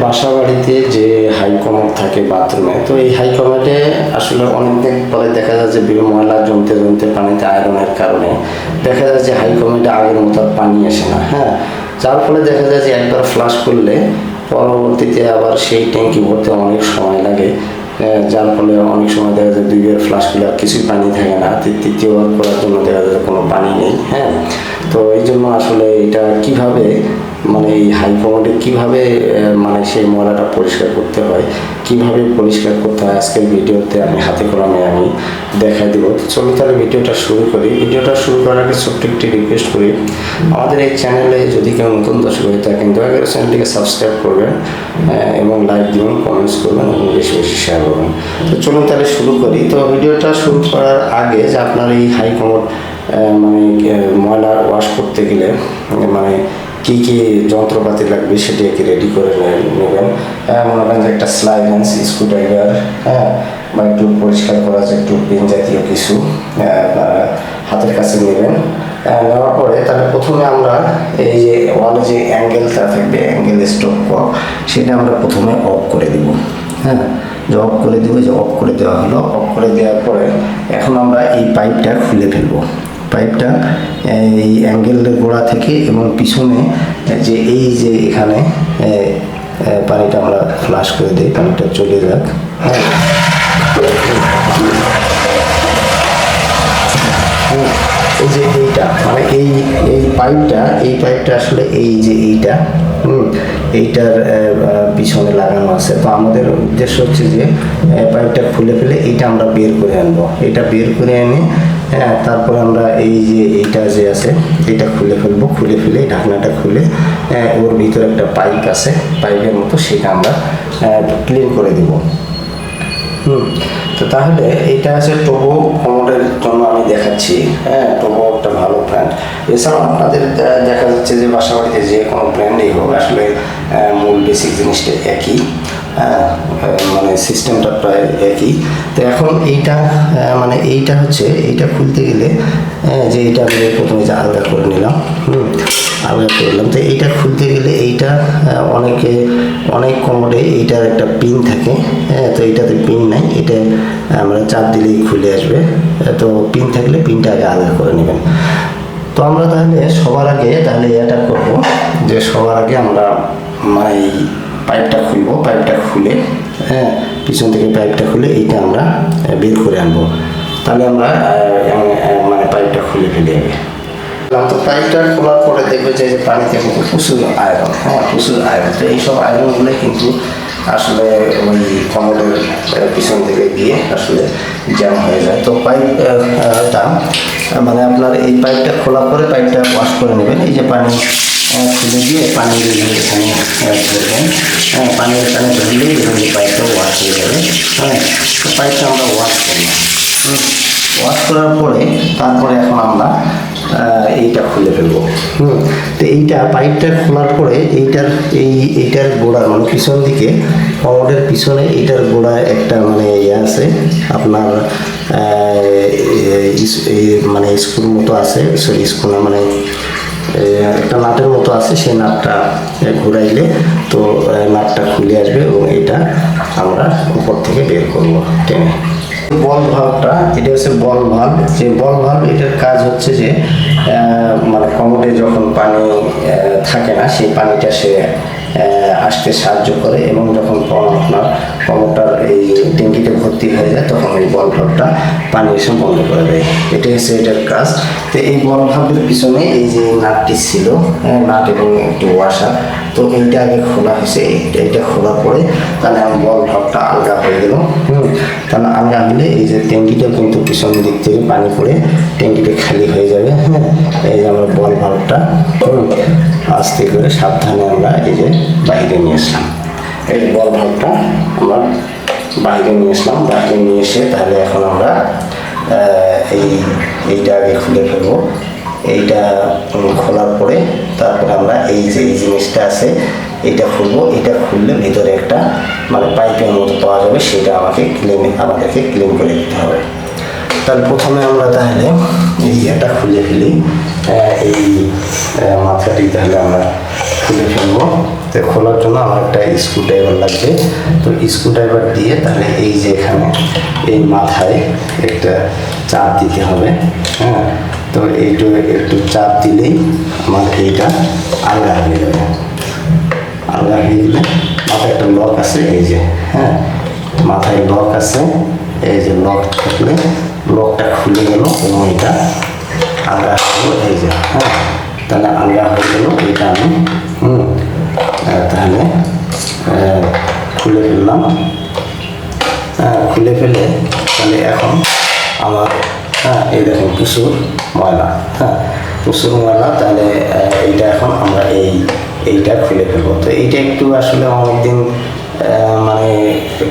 বাসা বাড়িতে যে হাই থাকে বাথরুমে তো এই হাই কমোডে আসলে অনেকদিন পরে দেখা যায় যে ময়লা জমতে জমতে পানিতে আয়রনের কারণে দেখা যায় যে হাই কমোডে আগের মতো পানি আসে না হ্যাঁ? যার ফলে দেখা যায় যে একবার ফ্লাশ করলে পরবর্তীতে আবার সেই ট্যাঙ্কি ভরতে অনেক সময় লাগে যার ফলে অনেক সময় দেখা যায় দুইবার ফ্লাশ করলে আর কিছুই পানি থাকে না তৃতীয়বার করার জন্য দেখা যায় কোনো পানি নেই হ্যাঁ? তো এই জন্য আসলে এটা কীভাবে মানে এই হাই কমোডে কীভাবে মানে সেই ময়লাটা পরিষ্কার করতে হয়, কীভাবে পরিষ্কার করতে হয়, আজকের ভিডিওতে আমি, হাতে কলমে আমি দেখাই দেবো। তো চলুন তাহলে ভিডিওটা শুরু করি। ভিডিওটা শুরু করার আগে ছোট্ট একটি রিকোয়েস্ট করি। আমাদের এই চ্যানেলে যদি কেউ নতুন দর্শক হয়ে থাকেন, দয়া করে চ্যানেলটিকে সাবস্ক্রাইব করবেন এবং লাইক দিবেন কমেন্টস করবেন, এবং বেশি বেশি শেয়ার করবেন। তো চলুন তাহলে শুরু করি। তো ভিডিওটা শুরু করার আগে যে আপনার এই হাই কমোড মানে ময়লা ওয়াশ করতে গেলে মানে কী কী যন্ত্রপাতি লাগবে সেটি কি রেডি করে নেবেন হ্যাঁ, মনে করেন যে একটা স্লাইভেন্স স্ক্রুড্রাইভার হ্যাঁ বা একটু পরিষ্কার করা যায় একটু পেন জাতীয় কিছু আহ, আপনারা হাতের কাছে নেবেন। আহ, নেওয়ার পরে তাহলে প্রথমে আমরা এই যে ওয়ালে যে অ্যাঙ্গেলটা থাকবে অ্যাঙ্গেল স্টপ সেটা আমরা প্রথমে অফ করে দিব। হ্যাঁ যে অফ করে দিব যে অফ করে দেওয়া হলো অফ করে দেওয়ার পরে এখন আমরা এই পাইপটা খুলে ফেলব। পাইপটা এই অ্যাঙ্গেলের গোড়া থেকে এবং পিছনে, যে এই যে এখানে পানিটা আমরা ফ্লাশ করে দিই, পানিটা চলে যাক। এই যে এইটা মানে এই এই পাইপটা এই পাইপটা আসলে এই যে এইটা, হুম এইটার পিছনে লাগানো আছে। তো আমাদের উদ্দেশ্য হচ্ছে যে পাইপটা খুলে ফেলে এটা আমরা বের করে আনব। এটা বের করে এনে হ্যাঁ তারপর আমরা এই যে এইটা যে আছে এটা খুলে ফেলব। খুলে ফেলে ঢাকনাটা খুলে ওর ভিতরে একটা পাইপ আছে। পাইপের মতো সেটা আমরা ক্লিন করে দিব। হুম। তো তাহলে এটা আছে টোবো কোমরের জন্য আমি দেখাচ্ছি। হ্যাঁ টোবো একটা ভালো ব্র্যান্ড এছাড়াও আপনাদের দেখা যাচ্ছে যে বাসা বাড়িতে যে কোনো ব্র্যান্ডই হোক আসলে মূল বেসিক জিনিসটা একই। হ্যাঁ, মানে সিস্টেমটা প্রায় একই। তো এখন এইটা মানে এইটা হচ্ছে এইটা খুলতে গেলে যে এইটা আমি প্রথমে যে আলগা করে নিলাম। হুম। আলগা করলাম তো এইটা খুলতে গেলে এইটা অনেকে, অনেক কোমরে এইটার একটা পিন থাকে হ্যাঁ তো এইটাতে পিন নাই, এটা আমরা চাপ দিলেই খুলে আসবে। তো পিন থাকলে পিনটা আগে আলগা করে নেবেন। তো আমরা তাহলে সবার আগে, তাহলে এটা করব যে সবার আগে আমরা মানে এই পাইপটা খুলবো, পাইপটা খুলে হ্যাঁ পিছন থেকে পাইপটা খুলে এইটা আমরা বের করে আনব। তাহলে আমরা মানে পাইপটা খুলে ফেলে যাবে তো পাইপটা খোলার পরে দেখবে যে পানিতে কিন্তু প্রচুর আয়রন হ্যাঁ প্রচুর আয়রন তো এইসব আয়রনগুলো কিন্তু আসলে ওই কমোডের পিছন থেকে গিয়ে আসলে জ্যাম হয়ে যায়। তো পাইপটা মানে আপনার এই পাইপটা খোলার পরে পাইপটা ওয়াশ করে নেবেন। এই যে পানি খুলে দিয়ে পানি এখানে ধরবেন হ্যাঁ পানি এখানে ধরলেই দেখবেন পাইপটা ওয়াশ হয়ে যাবে। হ্যাঁ তো পাইপটা আমরা ওয়াশ করলাম। ওয়াশ করার পরে তারপরে এখন আমরা এইটা খুলে ফেলব। হুম। তো এইটা পাইপটা খোলার পরে এইটার এই এইটার গোড়া মানে পিছন দিকে কমোডের পিছনে এইটার গোড়ায় একটা মানে ইয়ে আছে, আপনার মানে স্কুল মতো আছে সরি স্ক্রু না মানে একটা নাটের মতো আছে, সেই নাটটা ঘুরাইলে তো নাটটা খুলে আসবে এবং এটা আমরা উপর থেকে বের করব টেনে। বল ভালটা এটা হচ্ছে বল ভালো যে বল ভালো এটার কাজ হচ্ছে যে মানে কমোডে যখন পানি থাকে না, সেই পানিটা সে আসতে সাহায্য করে এবং যখন আপনার কমোডটার এই ট্যাঙ্কিতে ভর্তি হয়ে যায় তখন এই বল ভাল্বটা পানি এসে বন্ধ করে দেয়। এটাই হচ্ছে এটার কাজ। তো এই বল ভাল্বের পিছনে এই যে নাটটি ছিল হ্যাঁ, নাট এবং একটু ওয়াশার তো এইটা আগে খোলা হয়েছে এইটা খোলার পরে তাহলে আমি বল ভাবটা আলগা হয়ে গেল। হুম তাহলে আলগা হলে এই যে ট্যাঙ্কিটা কিন্তু পিছন দিক থেকে পানি পড়ে ট্যাঙ্কিটা খালি হয়ে যাবে হ্যাঁ এই যে আমরা বল ভাবটা। আস্তে করে সাবধানে আমরা এই যে বাইরে নিয়ে আসলাম এই বল ভাবটা আমরা বাইরে নিয়ে আসলাম বাইরে নিয়ে এসে তাহলে এখন আমরা এই, এইটা আগে খুলে ফেলব। এইটা খোলার পরে তারপরে আমরা এই যে, এই জিনিসটা আছে, এটা খুলবো। এটা খুললে ভিতরে একটা মানে পাইপের মতো পাওয়া যাবে। সেটা আমাকে ক্লিন আমাদেরকে ক্লিন করে দিতে হবে। তাহলে প্রথমে আমরা তাহলে এই এটা খুলে ফেলি। এই মাথাটি তাহলে আমরা খুলে ফেলব। তো খোলার জন্য আমার একটা স্ক্রু ড্রাইভার লাগবে। তো স্ক্রু ড্রাইভার দিয়ে তাহলে এই যে এখানে এই মাথায় একটা চাপ দিতে হবে হ্যাঁ? তো এইটু, একটু চাপ দিলেই আমার এইটা আলগা হয়ে যাবে। আলগা হয়ে গেলে মাথায় একটা লক আছে, এই যে হ্যাঁ? মাথায় লক আছে। এই যে লক থাকলে লকটা খুলে গেল এবং এটা আলগা হলো এই যে হ্যাঁ তাহলে আলগা হয়ে গেল, এটা আমি, হুম তাহলে খুলে ফেললাম। হ্যাঁ খুলে ফেলে, তাহলে এখন আমার হ্যাঁ এই দেখুন প্রচুর ময়লা হ্যাঁ প্রচুর ময়লা, তাহলে এইটা এখন আমরা এই, এইটা খুলে ফেলব। তো এইটা একটু আসলে অনেকদিন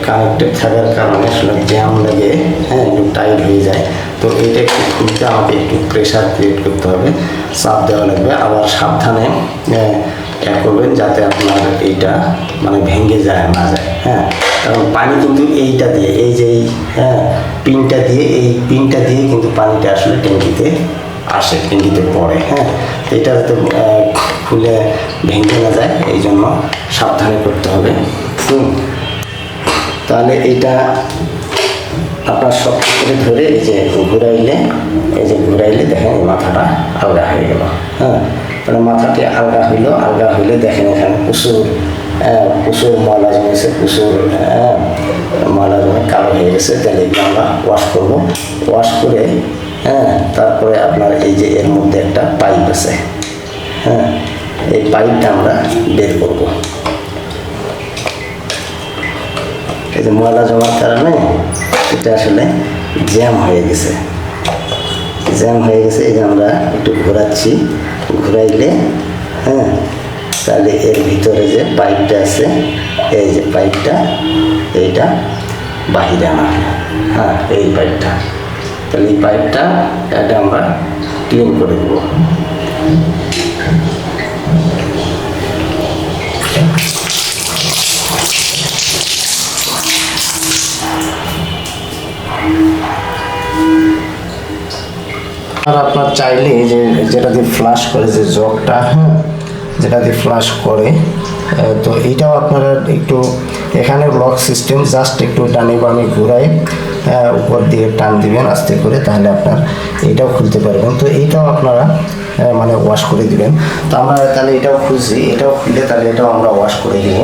কানেক্টেড থাকার কারণে আসলে জ্যাম লাগে হ্যাঁ একটু টাইট হয়ে যায়। তো এটা একটু খুলতে আমাকে একটু প্রেশার ক্রিয়েট করতে হবে চাপ দেওয়া লাগবে। আবার সাবধানে আহ, করবেন যাতে আপনার এইটা মানে ভেঙে যায় না যায় হ্যাঁ। কারণ পানি কিন্তু এইটা দিয়ে এই যে হ্যাঁ পিনটা দিয়ে এই পিনটা দিয়ে কিন্তু পানিটা আসলে ট্যাঙ্কিতে আসে ট্যাঙ্কিতে পড়ে হ্যাঁ। এটা যাতে খুলে ভেঙে না যায় এই জন্য সাবধানে করতে হবে। হুম। তাহলে এইটা আপনার সব করে ধরে এই যে ঘুরাইলে এই যে ঘুরাইলে দেখেন মাথাটা আলগা হয়ে গেল। হ্যাঁ তাহলে মাথাটি আলগা হইল আলগা হইলে দেখেন এখানে প্রচুর আহ, প্রচুর ময়লা জমেছে প্রচুর আহ, ময়লা জমে কালো হয়ে গেছে। তাহলে আমরা ওয়াশ করব। ওয়াশ করে হ্যাঁ তারপরে আপনার এই যে এর মধ্যে একটা পাইপ আছে। হ্যাঁ এই পাইপটা আমরা বের করব। এই যে ময়লা জমার কারণে এটা আসলে জ্যাম হয়ে গেছে। জ্যাম হয়ে গেছে, এই যে আমরা একটু ঘোরাচ্ছি। ঘুরাইলে হ্যাঁ তাহলে এর ভিতরে যে পাইপটা আছে, এই যে পাইপটা, এইটা বাহিরে আনা হ্যাঁ এই পাইপটা। তাহলে এই পাইপটা এটা আমরা ক্লিন করে দেবো। আর আপনার চাইলে যে যেটা দিয়ে ফ্লাশ করে, যে জগটা হ্যাঁ যেটা দিয়ে ফ্লাশ করে তো এইটাও আপনারা একটু এখানে লক সিস্টেম জাস্ট একটু ডানে বামে ঘুরাই উপর দিয়ে টান দিবেন আস্তে করে, তাহলে আপনার এইটাও খুলতে পারবেন। তো এইটাও আপনারা মানে ওয়াশ করে দিবেন। তো আমরা তাহলে এটাও খুঁজছি এটাও খুললে তাহলে এটাও আমরা ওয়াশ করে দিব।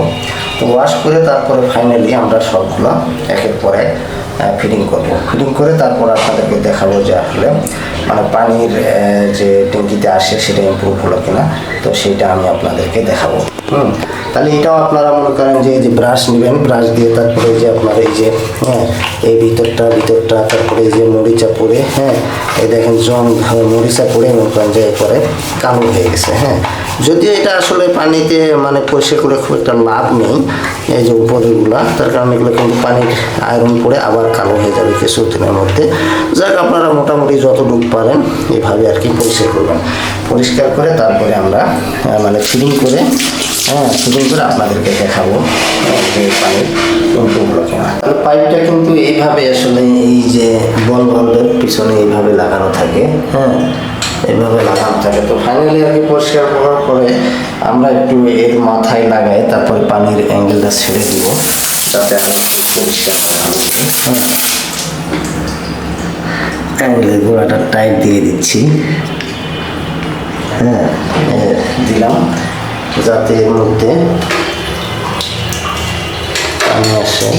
তো ওয়াশ করে তারপরে ফাইনালি আমরা সবগুলো একের পর ফিটিং করব। ফিটিং করে তারপর আপনাদেরকে দেখাবো যে আসলে মানে পানির যে ট্যাঙ্কিতে আসে সেটা ইম্প্রুভ হলো কিনা। তো সেটা আমি আপনাদেরকে দেখাবো। হুম। তাহলে এটাও আপনারা মনে করেন যে যে ব্রাশ নেবেন ব্রাশ দিয়ে তারপরে যে আপনার এই যে হ্যাঁ এই ভিতরটা ভিতরটা, তারপরে এই যে মরিচা পরে হ্যাঁ এই দেখেন জং, মরিচা পরে মনে করেন যে এরপরে কালো হয়ে গেছে হ্যাঁ। যদিও এটা আসলে পানিতে মানে পরিষ্কার করে খুব একটা লাভ নেই, এই যে উপরেরগুলা তার কারণে এগুলো কিন্তু পানির আয়রন করে আবার কালো হয়ে যাবে কিছু দিনের মধ্যে। যাক, আপনারা মোটামুটি যতটুকু পারেন এভাবে আর কি পরিষ্কার করবেন। পরিষ্কার করে তারপরে আমরা মানে ফিলিং করে হ্যাঁ ফিলিং করে আপনাদেরকে দেখাবো। পানির পাইপটা কিন্তু এইভাবে আসলে এই যে বল বলের পিছনে এইভাবে লাগানো থাকে। হ্যাঁ। এইভাবে লাগানো থাকে। তো ফাইনালি আর কি পরিষ্কার করার পরে আমরা একটু এর মাথায় লাগাই তারপরে পানির অ্যাঙ্গেলটা ছেড়ে দিব। যাতে আমরা পরিষ্কার অ্যাঙ্গেলের গোড়াটা টাইট দিয়ে দিচ্ছি। হ্যাঁ দিলাম। যাতে এর মধ্যে পানি আসে।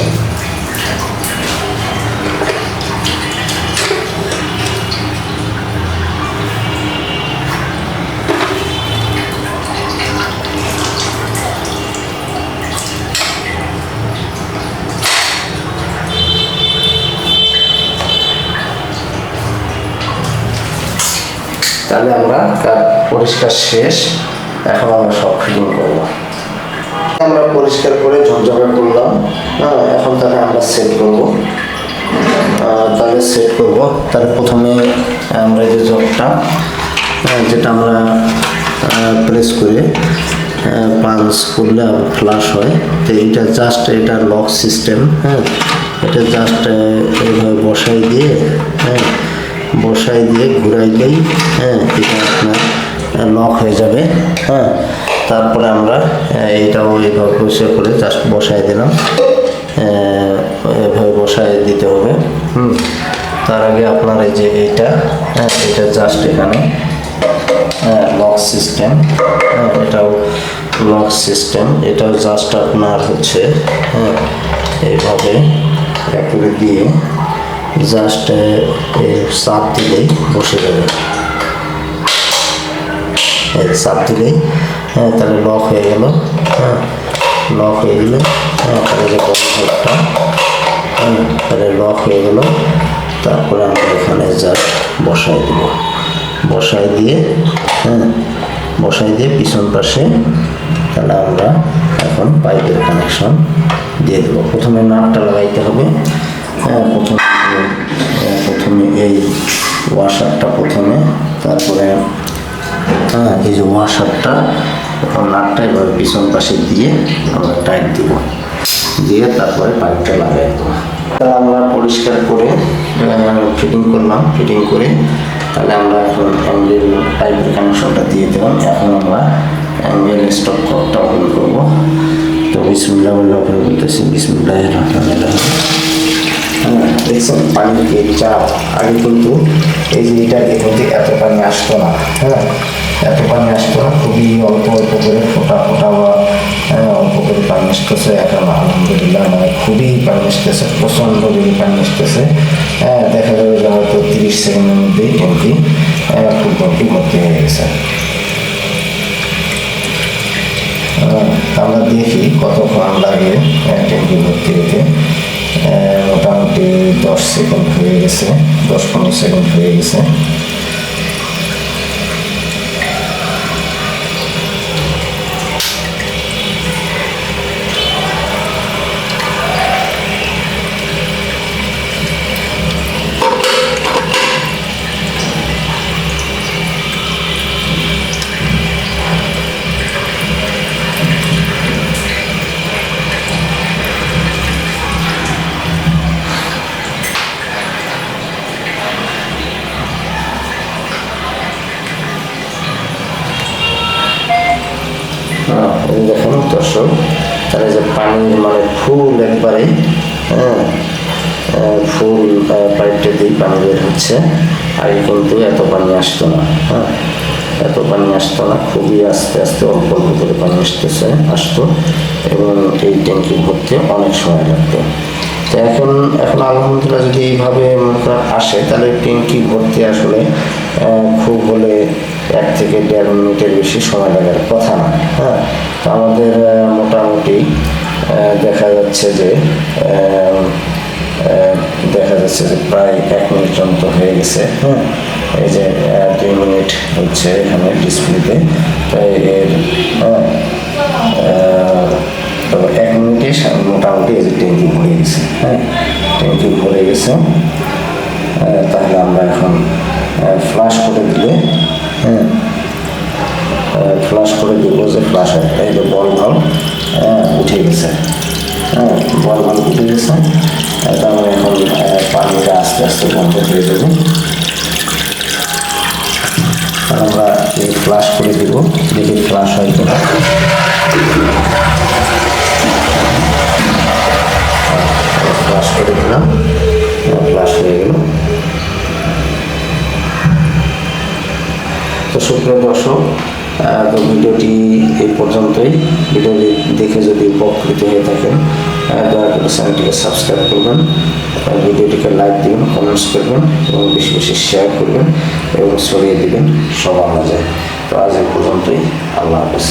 তাহলে আমরা কাজ পরিষ্কার শেষ। এখন আমরা সব ফিটিং করব আমরা পরিষ্কার করে ঝকঝকা করলাম। হ্যাঁ এখন তাহলে আমরা সেট করব। তাহলে সেট করব। তাহলে প্রথমে আমরা যে জগটা আহ, যেটা আমরা প্রেস করে পালস করলে ফ্লাশ হয়। তো এইটা জাস্ট এটা লক সিস্টেম হ্যাঁ এটা জাস্ট এইভাবে বসাই দিয়ে হ্যাঁ বসাই দিয়ে ঘুরাইলেই হ্যাঁ এটা আপনার লক হয়ে যাবে হ্যাঁ? তারপরে আমরা এটাও এইভাবে পরিষ্কার করে জাস্ট বসায় দিলাম। এভাবে বসায় দিতে হবে। হুম। তার আগে আপনার এই যে এইটা হ্যাঁ এটা জাস্ট এখানে লক সিস্টেম এটাও লক সিস্টেম এটাও জাস্ট আপনার হচ্ছে হ্যাঁ এইভাবে একবারে দিয়ে জাস্ট চাপ দিলেই বসে যাবে। চাপ দিলেই হ্যাঁ তাহলে লক হয়ে গেল। হ্যাঁ লক হয়ে গেলে। হ্যাঁ তাহলে বড় হ্যাঁ তাহলে লক হয়ে গেল। তারপরে আমরা এখানে জাস্ট বসাই দেব। বসাই দিয়ে হ্যাঁ বসাই দিয়ে পিছন পাশে তাহলে আমরা এখন পাইপের কানেকশন দিয়ে দেবো। প্রথমে নাটটা লাগাইতে হবে। হ্যাঁ প্রথমে আহ, প্রথমে এই ওয়াশারটা প্রথমে তারপরে হ্যাঁ এই যে ওয়াশারটা নাটটা এবার পিছন পাশে দিয়ে আমরা টাইট দিব। দিয়ে তারপরে পাইপটা লাগাই দেবো। তাহলে আমরা পরিষ্কার করে ফিটিং করলাম ফিটিং করে তাহলে আমরা এখন অ্যাঙ্গেল পাইপের কানেকশনটা দিয়ে দিলাম। এখন আমরা অ্যাঙ্গেল স্টক কপটা ওপেন করব। তো বিসমুল্লাহ বলে ওপেন করতেছি বিসমুল্লাহ রহমান হ্যাঁ, পানির যে চাপ আগে কিন্তু এই যে এটার এর মধ্যে এত পানি আসতো না হ্যাঁ? এত পানি আসতো না খুবই অল্প অল্প করে ফোটা ফোটা বা হ্যাঁ, অল্প করে পানি আসতেছে। এখন আলহামদুলিল্লাহ মানে খুবই পানি আসতেছে প্রচণ্ড বেশি পানি আসতেছে। হ্যাঁ দেখা যাবে যে হয়তো তিরিশ সেকেন্ডের মধ্যেই ট্যাঙ্কি ফুল ভর্তি ভর্তি হয়ে গেছে। আহ, আমরা দেখি কতক্ষণ লাগে ট্যাঙ্কি ভর্তি হতে মোটামুটি দশ সেকেন্ড হয়ে গেছে দশ পনেরো সেকেন্ড হয়ে গেছে। এই দেখুন দর্শক তাহলে যে পানির মানে ফুল একবারে হ্যাঁ ফুল পাইপটা দিয়ে পানি বের হচ্ছে। আগে কিন্তু এত পানি আসতো না হ্যাঁ এত পানি আসতো না, খুবই আস্তে আস্তে অল্প অল্প করে পানি আসতেছে, আসতো। এবং এই ট্যাঙ্কি ভরতে অনেক সময় লাগতো। তো এখন এখন আলহামদুলিল্লাহ যদি এইভাবে আসে, তাহলে ট্যাঙ্কি ভর্তি আসলে খুব হলে এক থেকে দেড় মিনিটের বেশি সময় লাগার কথা না হ্যাঁ? তো আমাদের মোটামুটি দেখা যাচ্ছে যে দেখা যাচ্ছে যে প্রায় এক মিনিট মতো হয়ে গেছে হ্যাঁ? এই যে দুই মিনিট হচ্ছে এখানে ডিসপ্লেতে তাই এর হ্যাঁ তো এক মিনিটে মোটামুটি এই যে ট্যাঙ্কি ভরে গেছে হ্যাঁ? ট্যাঙ্কি ভরে গেছে। তাহলে আমরা এখন ফ্লাশ করে দিলে হ্যাঁ। ফ্লাশ করে দিব যে ফ্লাশ এই যে বল ভালো। উঠে গেছে। হ্যাঁ বল ভালো উঠে গেছে। আহ, তার মানে এখন পানিটা আস্তে আস্তে বন্ধ হয়ে যাবে আর আমরা এই ফ্লাশ করে দিব। যদি ফ্লাশ হয় তো সুপ্রিয় দর্শক তো ভিডিওটি এই পর্যন্তই। ভিডিওটি দেখে যদি উপকৃত হয়ে থাকেন দয়া করে চ্যানেলটিকে সাবস্ক্রাইব করবেন ভিডিওটিকে লাইক দিবেন কমেন্টস করবেন, এবং বেশি বেশি শেয়ার করবেন, এবং ছড়িয়ে দিবেন সবার মাঝে। তো আজ এই পর্যন্তই, আল্লাহ হাফেজ।